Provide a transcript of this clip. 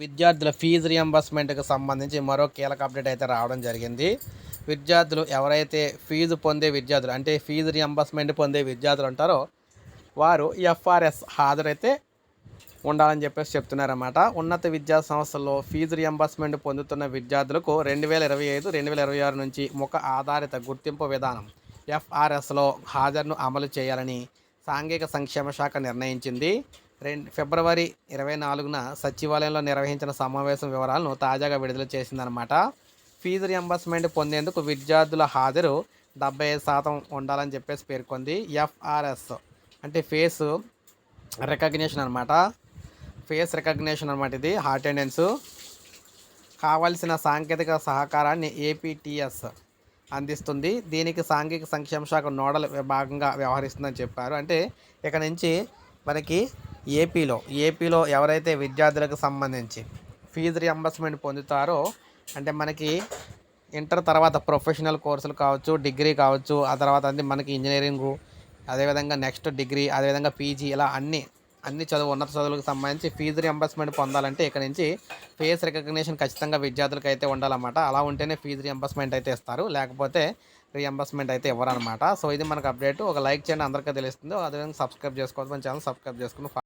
విద్యార్థుల ఫీజు రియంబర్స్మెంట్కి సంబంధించి మరో కీలక అప్డేట్ అయితే రావడం జరిగింది. విద్యార్థులు ఎవరైతే ఫీజు పొందే విద్యార్థులు అంటే ఫీజు రియంబర్స్మెంట్ పొందే విద్యార్థులు ఉంటారో వారు ఎఫ్ఆర్ఎస్ హాజరైతే ఉండాలని చెప్పేసి చెప్తున్నారన్నమాట. ఉన్నత విద్యా సంస్థల్లో ఫీజు రియంబర్స్మెంట్ పొందుతున్న విద్యార్థులకు రెండు వేల ఇరవై ఐదు రెండు వేల ఇరవై ఆరు నుంచి ముఖ ఆధారిత గుర్తింపు విధానం ఎఫ్ఆర్ఎస్లో హాజరును అమలు చేయాలని సాంఘిక సంక్షేమ శాఖ నిర్ణయించింది. రెండు ఫిబ్రవరి ఇరవై నాలుగున సచివాలయంలో నిర్వహించిన సమావేశం వివరాలను తాజాగా విడుదల చేసిందనమాట ఫీజు రియంబర్స్మెంట్ పొందేందుకు విద్యార్థుల హాజరు డెబ్బై ఐదు శాతం ఉండాలని చెప్పేసి పేర్కొంది ఎఫ్ఆర్ఎస్. అంటే ఫేస్ రికగ్నేషన్ అనమాట ఫేస్ రికగ్నేషన్ అనమాట ఇది అటెండెన్స్. కావాల్సిన సాంకేతిక సహకారాన్ని ఏపీటీఎస్ అందిస్తుంది. దీనికి సాంఘిక సంక్షేమ శాఖ నోడల్ విభాగంగా వ్యవహరిస్తుందని చెప్పారు. అంటే ఇక నుంచి మనకి ఏపీలో ఏపీలో ఎవరైతే విద్యార్థులకు సంబంధించి ఫీజు రియంబర్స్మెంట్ పొందుతారో అంటే మనకి ఇంటర్ తర్వాత ప్రొఫెషనల్ కోర్సులు కావచ్చు డిగ్రీ కావచ్చు ఆ తర్వాత అంటే మనకి ఇంజనీరింగు అదేవిధంగా నెక్స్ట్ డిగ్రీ అదేవిధంగా పీజీ ఇలా అన్ని అన్ని చదువు ఉన్నత చదువులకు సంబంధించి ఫీజు రియంబర్స్మెంట్ పొందాలంటే ఇక్కడ నుంచి ఫేస్ రికగ్నిషన్ ఖచ్చితంగా విద్యార్థులకు అయితే ఉండాలన్నమాట. అలా ఉంటేనే ఫీజు రియంబర్స్మెంట్ అయితే ఇస్తారు లేకపోతే రియంబర్స్మెంట్ అయితే ఇవ్వరనమాట సో ఇది మనకు అప్డేట్ ఒక లైక్ చేయండి అందరికీ తెలుస్తుంది. అదేవిధంగా సబ్స్క్రైబ్ చేసుకోవద్దు మన ఛానల్ సబ్స్క్రైబ్ చేసుకుని